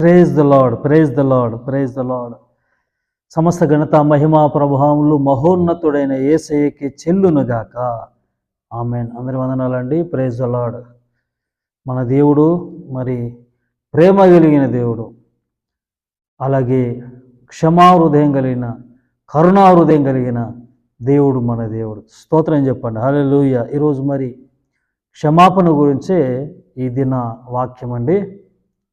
Praise the lord praise the lord praise the lord సమస్త ఘనత మహిమా ప్రభావములు మహోన్నతుడైన ఏసయ్యకి చెల్లునుగాక. ఆమెన్. అందరి వందనాలండి. ప్రేజ్ ద లాడ్ మన దేవుడు మరి ప్రేమ కలిగిన దేవుడు. అలాగే క్షమాహృదయం కలిగిన కరుణాహృదయం కలిగిన దేవుడు మన దేవుడు. స్తోత్రం చెప్పండి. హల్లెలూయ ఈరోజు మరి క్షమాపణ గురించే ఈ దిన వాక్యం అండి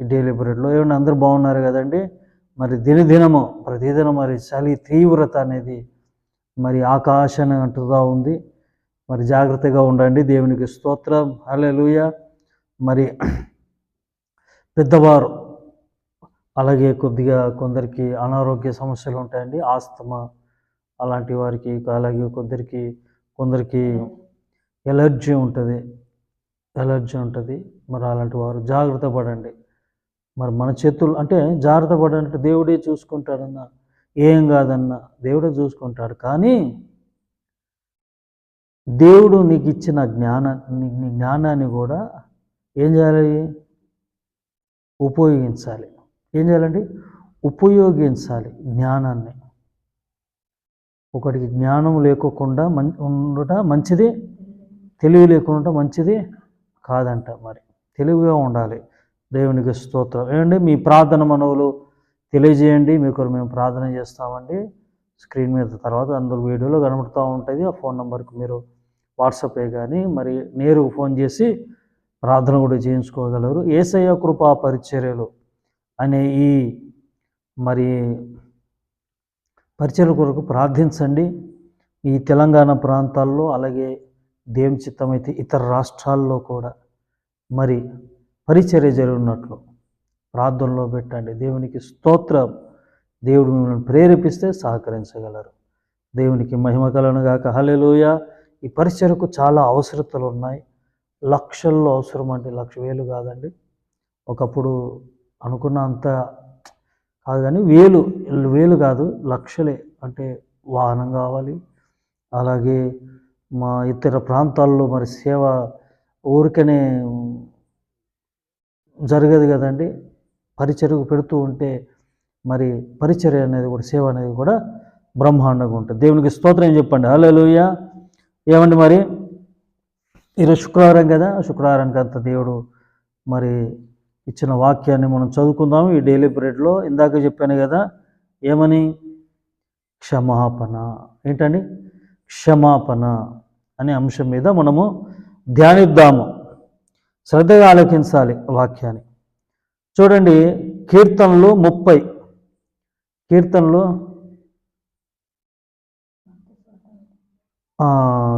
డైలీ పీరియడ్లో. ఏమన్నా అందరూ బాగున్నారు కదండి. మరి దినదినము ప్రతిదినం మరి చలి తీవ్రత అనేది మరి ఆకాశాన్ని అంటుగా ఉంది. మరి జాగ్రత్తగా ఉండండి. దేవునికి స్తోత్రం. హలెలుయ మరి పెద్దవారు అలాగే కొద్దిగా కొందరికి అనారోగ్య సమస్యలు ఉంటాయండి. ఆస్తమా అలాంటి వారికి అలాగే కొందరికి కొందరికి ఎలర్జీ ఉంటుంది. ఎలర్జీ ఉంటుంది. మరి అలాంటి వారు జాగ్రత్త పడండి. మరి మన చేతులు అంటే జాగ్రత్త పడంటే దేవుడే చూసుకుంటాడన్నా. ఏం కాదన్నా దేవుడే చూసుకుంటాడు. కానీ దేవుడు నీకు ఇచ్చిన జ్ఞాన నీ నీ జ్ఞానాన్ని కూడా ఏం చేయాలి? ఉపయోగించాలి. ఏం చేయాలండి ఉపయోగించాలి జ్ఞానాన్ని. ఒకటికి జ్ఞానం లేకోకుండా మం ఉండట మంచిది తెలివి లేకుండా మంచిది కాదంట మరి. తెలివిగా ఉండాలి. దేవునికి స్తోత్రం. ఏమండి మీ ప్రార్థన మనవులు తెలియజేయండి. మీకు మేము ప్రార్థన చేస్తామండి. స్క్రీన్ మీద తర్వాత అందరు వీడియోలో కనబడుతూ ఉంటుంది. ఆ ఫోన్ నెంబర్కి మీరు వాట్సాపే కానీ మరి నేరుగా ఫోన్ చేసి ప్రార్థన కూడా చేయించుకోగలరు. ఏసయ్య కృపా పరిచర్యలు అనే ఈ మరి పరిచర్ల కొరకు ప్రార్థించండి. ఈ తెలంగాణ ప్రాంతాల్లో అలాగే దేవుని చిత్తమైతే ఇతర రాష్ట్రాల్లో కూడా మరి పరిచర్య జరిగినట్లు. ప్రార్థనలో పెట్టండి. దేవునికి స్తోత్రం. దేవుడు మిమ్మల్ని ప్రేరేపిస్తే సహకరించగలరు. దేవునికి మహిమ కలనుగాక హలెలుయ ఈ పరిచయకు చాలా అవసరతలు ఉన్నాయి. లక్షల్లో అవసరం అంటే లక్ష వేలు కాదండి. ఒకప్పుడు అనుకున్న అంత కాదు కానీ వేలు వేలు కాదు లక్షలే. అంటే వాహనం కావాలి. అలాగే మా ఇతర ప్రాంతాల్లో మరి సేవ ఊరికనే జరగదు కదండి. పరిచర్యకు పెడుతూ ఉంటే మరి పరిచర్య అనేది కూడా సేవ అనేది కూడా బ్రహ్మాండంగా ఉంటుంది. దేవునికి స్తోత్రం ఏం చెప్పండి. హలోయ ఏమండి మరి? ఈరోజు శుక్రవారం కదా. శుక్రవారానికి అంత దేవుడు మరి ఇచ్చిన వాక్యాన్ని మనం చదువుకుందాము. ఈ డైలీ పీరియడ్లో ఇందాక చెప్పాను కదా. ఏమని? క్షమాపణ. ఏంటండి? క్షమాపణ అనే అంశం మీద మనము ధ్యానిద్దాము. శ్రద్ధగా ఆలోకించాలి వాక్యాన్ని. చూడండి కీర్తనలు ముప్పై. కీర్తనలు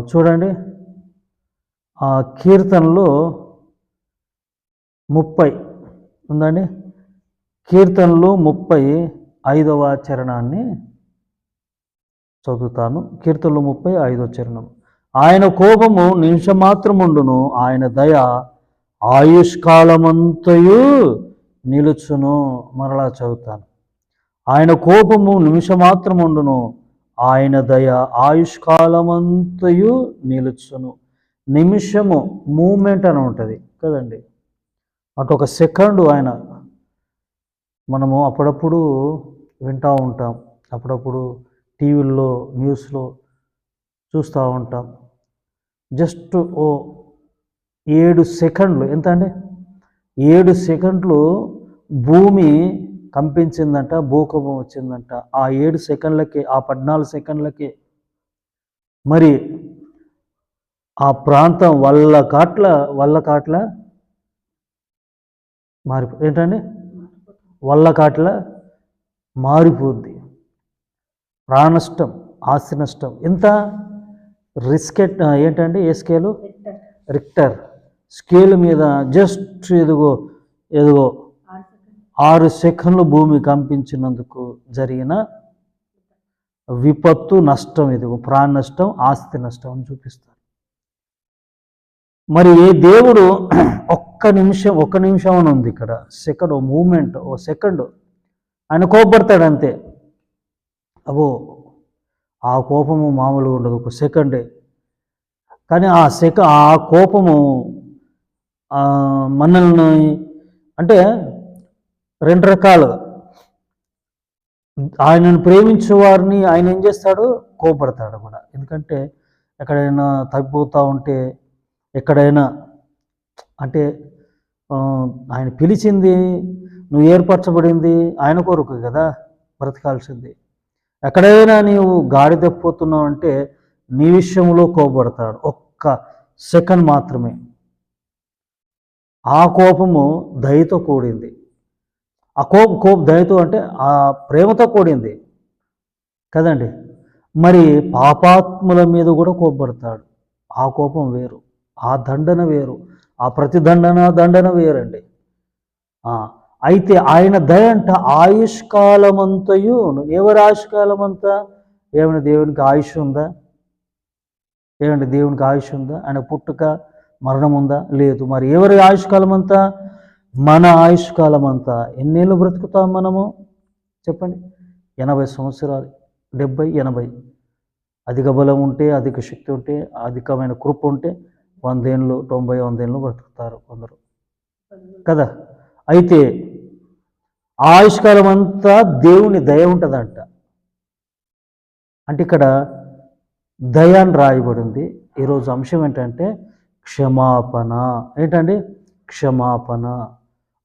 చూడండి. ఆ కీర్తనలు ముప్పై. ఉందండి. కీర్తనలు ముప్పై ఐదవ చరణాన్ని చదువుతాను. కీర్తనలు ముప్పై ఐదవ చరణం. ఆయన కోపము నిమిషం మాత్రం ఉండును ఆయన దయ ఆయుష్కాలమంతయు నిలుచును మరలా చదువుతాను. ఆయన కోపము నిమిషమాత్రముండును ఆయన దయ ఆయుష్కాలమంతయు నిలుచును. నిమిషము మూమెంట్ అని ఉంటుంది కదండి? అటు ఒక సెకండ్ ఆయన మనము అప్పుడప్పుడు వింటూ ఉంటాం అప్పుడప్పుడు టీవీల్లో న్యూస్లో చూస్తూ ఉంటాం. జస్ట్ ఓ ఏడు సెకండ్లు. ఎంత అండి? ఏడు సెకండ్లు భూమి కంపించిందంట భూకంపం వచ్చిందంట. ఆ ఏడు సెకండ్లకి ఆ పద్నాలుగు సెకండ్లకి. మరి ఆ ప్రాంతం వల్ల కాట్ల వల్ల కాట్ల? మారిపో ఏంటండి? వల్ల కాట్ల? మారిపోద్ది. ప్రాణనష్టం ఆస్తి నష్టం. ఎంత? రిస్కెట్ ఏంటండి ఏ స్కేలు? రిక్టర్ స్కేల్ మీద జస్ట్ ఎదుగో ఎదుగో ఆరు సెకండ్లు భూమి కంపించినందుకు జరిగిన విపత్తు నష్టం ఇదిగో ప్రాణ నష్టం ఆస్తి నష్టం అని చూపిస్తారు. మరి ఏ దేవుడు ఒక్క నిమిషం ఒక్క నిమిషం అని ఉంది ఇక్కడ. సెకండ్ ఓ మూమెంట్ ఓ సెకండ్. ఆయన కోపడతాడు అంతే. అబో ఆ కోపము మామూలుగా ఉండదు ఒక సెకండే. కానీ ఆ సెక ఆ కోపము మనల్ని అంటే రెండు రకాలు. ఆయనను ప్రేమించే వారిని ఆయన ఏం చేస్తాడు? కోపడతాడు కూడా. ఎందుకంటే ఎక్కడైనా తగ్గిపోతూ ఉంటే ఎక్కడైనా అంటే ఆయన పిలిచింది నువ్వు ఏర్పరచబడింది ఆయన కొరకు కదా బ్రతకాల్సింది. ఎక్కడైనా నీవు గాడి తప్పిపోతున్నావు అంటే నీ విషయంలో కోపడతాడు. ఒక్క సెకండ్ మాత్రమే. ఆ కోపము దయతో కూడింది. ఆ కోప కోప దయతో అంటే ఆ ప్రేమతో కూడింది. కదండి? మరి పాపాత్ముల మీద కూడా కోపడతాడు ఆ కోపం వేరు. ఆ దండన వేరు. ఆ ప్రతిదండన దండన వేరండి. అయితే ఆయన దయ అంట ఆయుష్కాలమంతయు ఎవరి ఆయుష్కాలమంతా? ఏమైనా దేవునికి ఆయుష్ ఉందా? ఏమండి? దేవునికి ఆయుష్ ఉందా? ఆయన పుట్టుక మరణం ఉందా లేదు. మరి ఎవరి ఆయుష్కాలం అంతా మన ఆయుష్కాలం అంతా ఎన్నేళ్ళు బ్రతుకుతాం మనము? చెప్పండి. ఎనభై సంవత్సరాలు. డెబ్బై ఎనభై. అధిక బలం ఉంటే అధిక శక్తి ఉంటే అధికమైన కృప ఉంటే వందేళ్ళు తొంభై వందేళ్ళు బ్రతుకుతారు కొందరు. కదా? అయితే ఆ ఆయుష్కాలం అంతా దేవుని దయ ఉంటుందంట. అంటే ఇక్కడ దయ అని రాయబడింది. ఈరోజు అంశం ఏంటంటే క్షమాపణ. ఏంటండి? క్షమాపణ.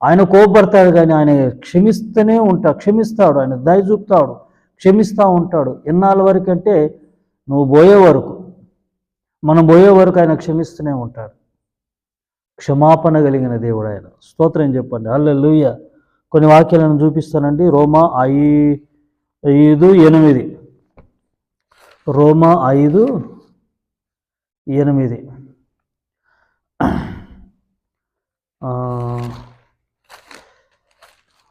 ఆయన కోపడతాడు కానీ ఆయన క్షమిస్తూనే ఉంటాడు క్షమిస్తాడు ఆయన దయ చూపుతాడు క్షమిస్తూ ఉంటాడు. ఎన్నాళ్ళ వరకు అంటే నువ్వు పోయే వరకు మనం పోయే వరకు ఆయన క్షమిస్తూనే ఉంటాడు. క్షమాపణ కలిగిన దేవుడు ఆయన. స్తోత్రం చెప్పండి. అల్లెలుయ్య కొన్ని వాక్యాలను చూపిస్తానండి. రోమా ఐ ఐదు ఎనిమిది. రోమా ఐదు ఎనిమిది.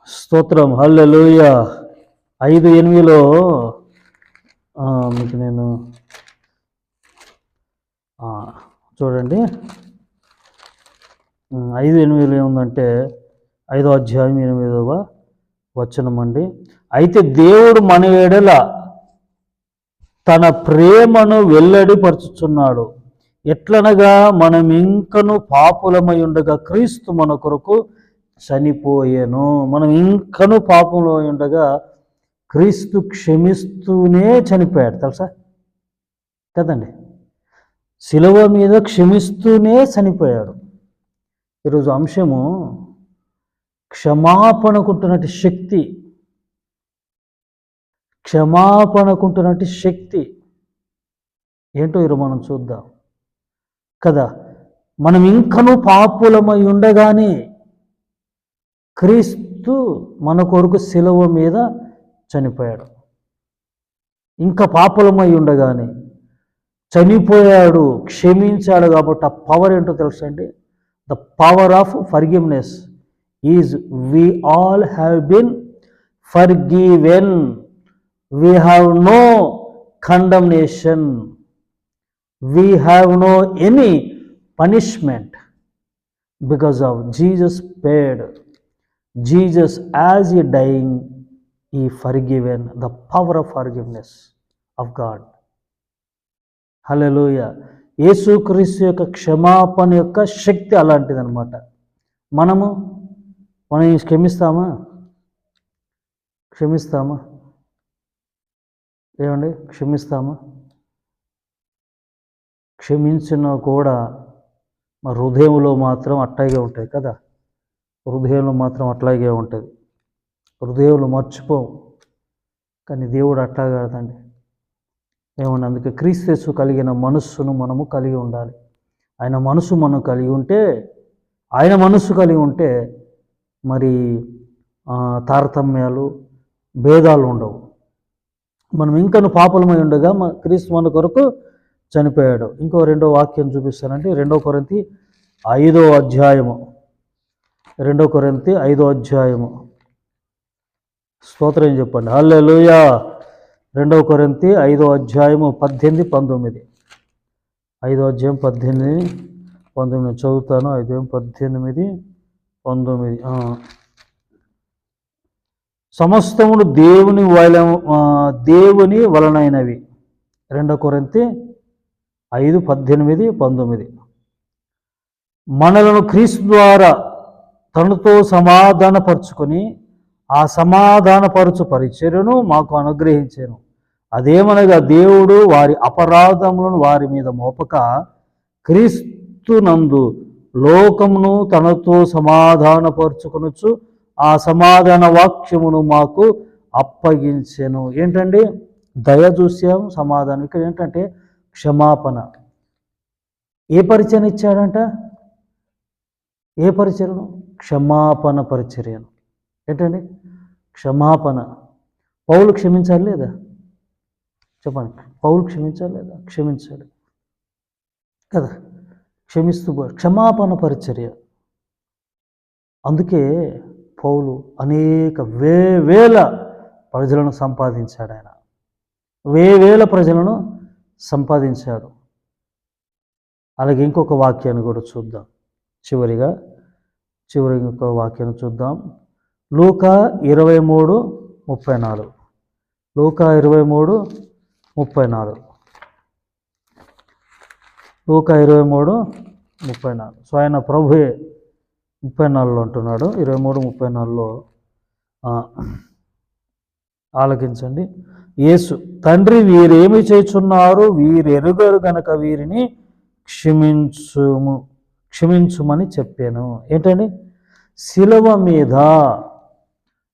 స్తోత్రం. హల్లెలూయ. ఐదు ఎనిమిదిలో మీకు నేను చూడండి. ఐదు ఎనిమిదిలో ఏముందంటే ఐదో అధ్యాయం ఎనిమిదవ వచనం అండి. అయితే దేవుడు మన ఎడల తన ప్రేమను వెల్లడిపరుచుచున్నాడు ఎట్లనగా మనం ఇంకను పాపులమై ఉండగా క్రీస్తు మన కొరకు చనిపోయాను. మనం ఇంకను పాపంలో ఉండగా క్రీస్తు క్షమిస్తూనే చనిపోయాడు. తెలుసా? కదండి? శిలువ మీద క్షమిస్తూనే చనిపోయాడు. ఈరోజు అంశము క్షమాపణకుంటున్నటి శక్తి. క్షమాపణకుంటున్నటి శక్తి. ఏంటో ఈరోజు మనం చూద్దాం. కదా? మనం ఇంకనూ పాపులమై ఉండగానే క్రీస్తు మన కొరకు సెలవు మీద చనిపోయాడు. ఇంకా పాపులమై ఉండగానే చనిపోయాడు క్షమించాడు కాబట్టి ఆ పవర్ ఏంటో తెలుసా అండి? The power of forgiveness is we all have been forgiven we have no condemnation we have no any punishment because of jesus paid jesus as he dying he forgiven the power of forgiveness of god హల్లెలూయ యేసుక్రీస్తు యొక్క క్షమాపణ యొక్క శక్తి అలాంటిదన్నమాట మనము మనం క్షమిస్తామా క్షమిస్తామా ఏమండి క్షమిస్తామా క్షమించిన కూడా మా హృదయంలో మాత్రం అట్లాగే ఉంటుంది కదా? హృదయంలో మాత్రం అట్లాగే ఉంటుంది. హృదయంలో మర్చిపోం. కానీ దేవుడు అట్లా కాదండి. ఏమన్నా అందుకే క్రీస్తు కలిగిన మనస్సును మనము కలిగి ఉండాలి. ఆయన మనసు మనం కలిగి ఉంటే ఆయన మనస్సు కలిగి ఉంటే మరి తారతమ్యాలు భేదాలు ఉండవు. మనం ఇంకను పాపలమై ఉండగా మన క్రీస్తు మన కొరకు చనిపోయాడు. ఇంకో రెండో వాక్యం చూపిస్తానంటే రెండో కొరింతి ఐదో అధ్యాయము. రెండో కొరింతి ఐదో అధ్యాయము. స్తోత్రం చెప్పండి. హల్లెలూయా! రెండో కొరింతి ఐదో అధ్యాయము పద్దెనిమిది పంతొమ్మిది. ఐదో అధ్యాయం పద్దెనిమిది పంతొమ్మిది. చదువుతాను. ఐదో పద్దెనిమిది పంతొమ్మిది. ఆ. సమస్తమును దేవుని వల దేవుని వలనైనవి. రెండో కొరింతి ఐదు పద్దెనిమిది పంతొమ్మిది. మనలను క్రీస్తు ద్వారా తనతో సమాధానపరుచుకొని ఆ సమాధానపరచు పరిచర్యను మాకు అనుగ్రహించాను. అదేమనగా దేవుడు వారి అపరాధములను వారి మీద మోపక క్రీస్తునందు లోకమును తనతో సమాధానపరుచుకొనొచ్చు ఆ సమాధాన వాక్యమును మాకు అప్పగించాను. ఏంటండి? దయ చూసాం సమాధానం. ఇక్కడ ఏంటంటే క్షమాపణ. ఏ పరిచయం ఇచ్చాడంట? ఏ పరిచర్యను క్షమాపణ పరిచర్యను. ఏంటండి? క్షమాపణ. పౌలు క్షమించాలి లేదా? చెప్పండి. పౌలు క్షమించాలి లేదా? క్షమించాడు. కదా? క్షమిస్తూ క్షమాపణ పరిచర్య. అందుకే పౌలు అనేక వే వేల ప్రజలను సంపాదించాడు ఆయన. వేవేల ప్రజలను సంపాదించాడు అలాగే ఇంకొక వాక్యాన్ని కూడా చూద్దాం. చివరిగా చివరి ఇంకొక వాక్యాన్ని చూద్దాం. లూక ఇరవై మూడు ముప్పై నాలుగు. లూక ఇరవై మూడు ముప్పై నాలుగు. లూక ఇరవై మూడు ముప్పై నాలుగు. సో ఆయన ప్రభుయే ముప్పై నాలుగులో అంటున్నాడు ఇరవై మూడు ముప్పై నాలుగులో ఆలకించండి. యేసు తండ్రి వీరేమి చేస్తున్నారు వీరెరుగరు గనక వీరిని క్షమించుము క్షమించుమని చెప్పాను. ఏంటండి? శిలవ మీద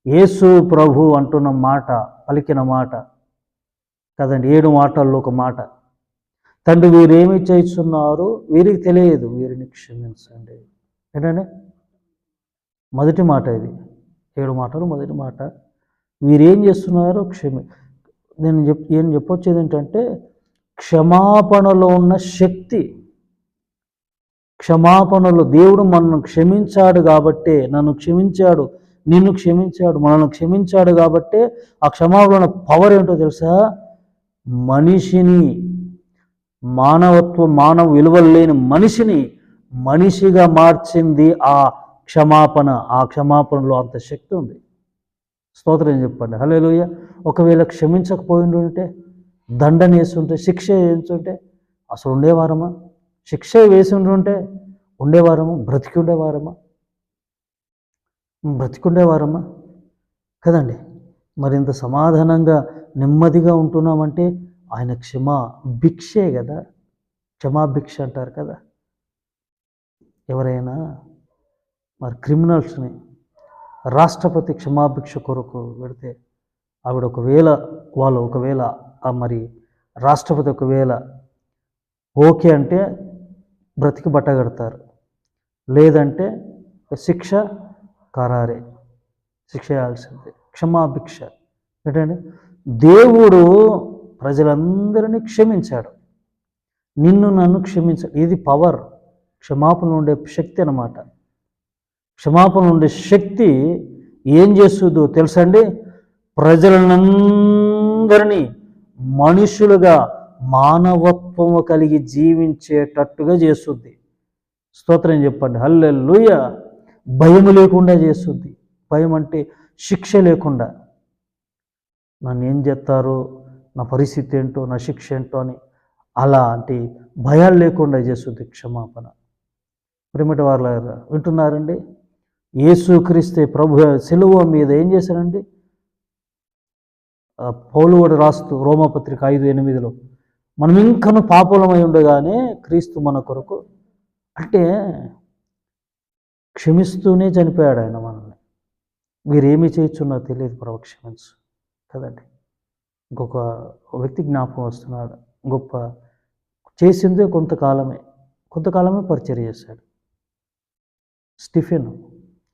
యేసు ప్రభు అంటున్న మాట పలికిన మాట కదండి? ఏడు మాటల్లో ఒక మాట. తండ్రి వీరేమి చేస్తున్నారు వీరికి తెలియదు వీరిని క్షమించండి. ఏంటండి? మొదటి మాట ఇది. ఏడు మాటలు మొదటి మాట. వీరేం చేస్తున్నారు క్షమి నేను చెప్ నేను చెప్పొచ్చేది ఏంటంటే క్షమాపణలో ఉన్న శక్తి. క్షమాపణలో దేవుడు మనల్ని క్షమించాడు కాబట్టే నన్ను క్షమించాడు నిన్ను క్షమించాడు మనల్ని క్షమించాడు కాబట్టే ఆ క్షమాపణ పవర్ ఏంటో తెలుసా? మనిషిని మానవత్వం మానవ విలువలు లేని మనిషిని మనిషిగా మార్చింది ఆ క్షమాపణ. ఆ క్షమాపణలో అంత శక్తి ఉంది. స్తోత్రం చెప్పండి? హలోయ ఒకవేళ క్షమించకపోయిండు ఉంటే దండన వేస్తుంటే శిక్ష వేస్తుంటే అసలు ఉండేవారమా? శిక్ష వేసి ఉంటే ఉండేవారమా? బ్రతికి ఉండేవారమా? బ్రతికి ఉండేవారమా కదండి మరింత సమాధానంగా నెమ్మదిగా ఉంటున్నామంటే ఆయన క్షమా భిక్షే కదా. క్షమాభిక్ష అంటారు కదా. ఎవరైనా మరి క్రిమినల్స్ని రాష్ట్రపతి క్షమాభిక్ష కొరకు పెడితే ఆవిడ ఒకవేళ వాళ్ళు ఒకవేళ ఆ మరి రాష్ట్రపతి ఒకవేళ ఓకే అంటే బ్రతికి బట్టగడతారు లేదంటే శిక్ష ఖరారే. శిక్ష చేయాల్సిందే. క్షమాభిక్ష. ఏంటంటే దేవుడు ప్రజలందరినీ క్షమించాడు. నిన్ను నన్ను క్షమించాడు ఇది పవర్. క్షమాపణ ఉండే శక్తి అన్నమాట. క్షమాపణ ఉండే శక్తి ఏం చేస్తుందో తెలుసండి? ప్రజలందరినీ మనుషులుగా మానవత్వము కలిగి జీవించేటట్టుగా చేస్తుంది. స్తోత్రం చెప్పండి. హల్లెలూయ! భయం లేకుండా చేస్తుంది. భయం అంటే శిక్ష లేకుండా. నన్ను ఏం చేస్తారో? నా పరిస్థితి ఏంటో నా శిక్ష ఏంటో అని అలాంటి భయాలు లేకుండా చేస్తుంది క్షమాపణ. ప్రిమిటి వారు వింటున్నారండి? యేసుక్రీస్తు ప్రభు సెలువ మీద ఏం చేశారండి ఆ పౌలు కూడా రాస్తూ రోమపత్రిక ఐదు ఎనిమిదిలో మనం ఇంకను పాపులమై ఉండగానే క్రీస్తు మన కొరకు అంటే క్షమిస్తూనే చనిపోయాడు ఆయన మనల్ని. వీరేమి చేయొచ్చున్నా తెలియదు ప్రభు క్షమించు కదండి? ఇంకొక వ్యక్తి జ్ఞాపకం వస్తున్నాడు. గొప్ప చేసిందే కొంతకాలమే. కొంతకాలమే పరిచయం చేశాడు. స్టిఫెన్.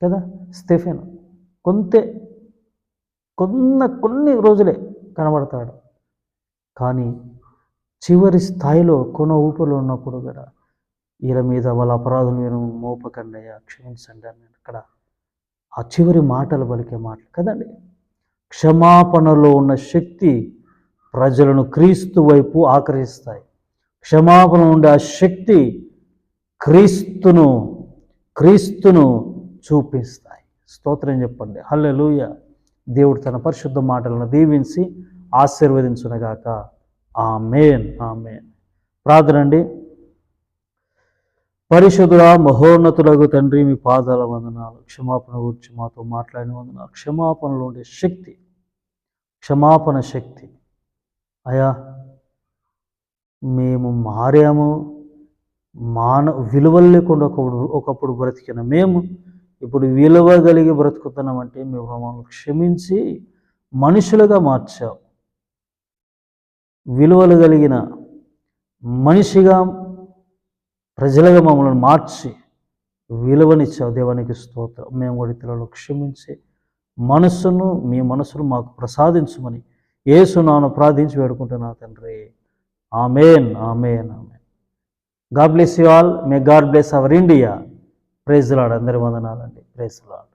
కదా? స్టెఫెన్. కొంతే కొన్న కొన్ని రోజులే కనబడతాడు. కానీ చివరి స్థాయిలో కొన ఊపిలో ఉన్నప్పుడు కూడా వీళ్ళ మీద వాళ్ళ అపరాధం మీరు మోపకండి అయ్యా క్షమించండి అని అక్కడ ఆ చివరి మాటలు పలికే మాటలు. కదండి? క్షమాపణలో ఉన్న శక్తి ప్రజలను క్రీస్తు వైపు ఆకర్షిస్తాయి. క్షమాపణ ఉండే ఆ శక్తి క్రీస్తును క్రీస్తును చూపిస్తాయి. స్తోత్రం చెప్పండి. హల్లెలూయ. దేవుడు తన పరిశుద్ధ మాటలను దీవించి ఆశీర్వదించునగాక. ఆమెన్. ఆమెన్. ప్రార్థన అండి పరిశుద్ధుడా మహోన్నతులకు తండ్రి మీ పాదాల వందనాలు. క్షమాపణ గురించి మాతో మాట్లాడిన వందనాలు. క్షమాపణలో ఉండే శక్తి. క్షమాపణ శక్తి. అయా మేము మారాము. మాన విలువలు లేకుండా ఒకప్పుడు ఒకప్పుడు బ్రతికిన మేము ఇప్పుడు విలువ కలిగి బ్రతుకుతున్నామంటే మేము మమ్మల్ని క్షమించి మనుషులుగా మార్చావు. విలువలు కలిగిన మనిషిగా ప్రజలుగా మమ్మల్ని మార్చి విలువనిచ్చావు. దేవానికి స్తోత్రం. మేము కూడా ఇతరులు క్షమించి మనస్సును మీ మనసును మాకు ప్రసాదించమని ఏసునాను ప్రార్థించి వేడుకుంటున్నా తండ్రి. Amen amen amen. God bless you all. May God bless our India. ప్రైజ్లాడు అందరి వందనాలండి. ప్రైజ్లాడు